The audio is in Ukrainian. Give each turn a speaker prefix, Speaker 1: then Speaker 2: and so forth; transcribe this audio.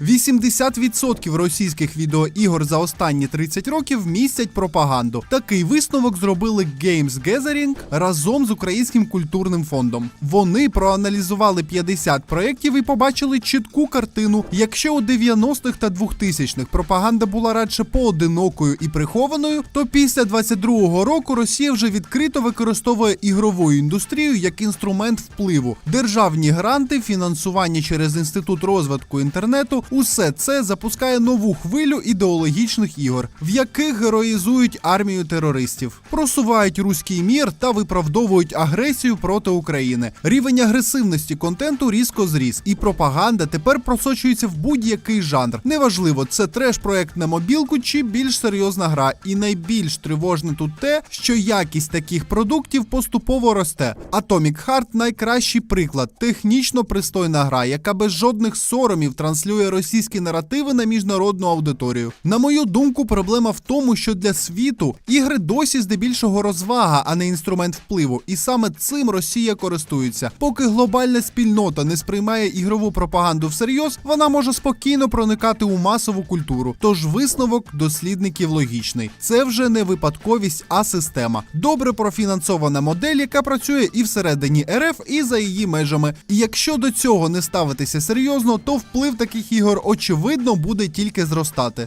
Speaker 1: 80% російських відеоігор за останні 30 років містять пропаганду. Такий висновок зробили Games Gathering разом з Українським культурним фондом. Вони проаналізували 50 проєктів і побачили чітку картину. Якщо у 90-х та 2000-х пропаганда була радше поодинокою і прихованою, то після 22-го року Росія вже відкрито використовує ігрову індустрію як інструмент впливу. Державні гранти, фінансування через інститут розвитку інтернету усе це запускає нову хвилю ідеологічних ігор, в яких героїзують армію терористів, просувають руський мір та виправдовують агресію проти України. Рівень агресивності контенту різко зріс, і пропаганда тепер просочується в будь-який жанр. Неважливо, це треш проект на мобілку чи більш серйозна гра. І найбільш тривожне тут те, що якість таких продуктів поступово росте. Atomic Heart – найкращий приклад, технічно пристойна гра, яка без жодних соромів транслює російські наративи на міжнародну аудиторію. На мою думку, проблема в тому, що для світу ігри досі здебільшого розвага, а не інструмент впливу. І саме цим Росія користується. Поки глобальна спільнота не сприймає ігрову пропаганду всерйоз, вона може спокійно проникати у масову культуру. Тож висновок дослідників логічний. Це вже не випадковість, а система. Добре профінансована модель, яка працює і всередині РФ, і за її межами. І якщо до цього не ставитися серйозно, то вплив таких ігор очевидно буде тільки зростати.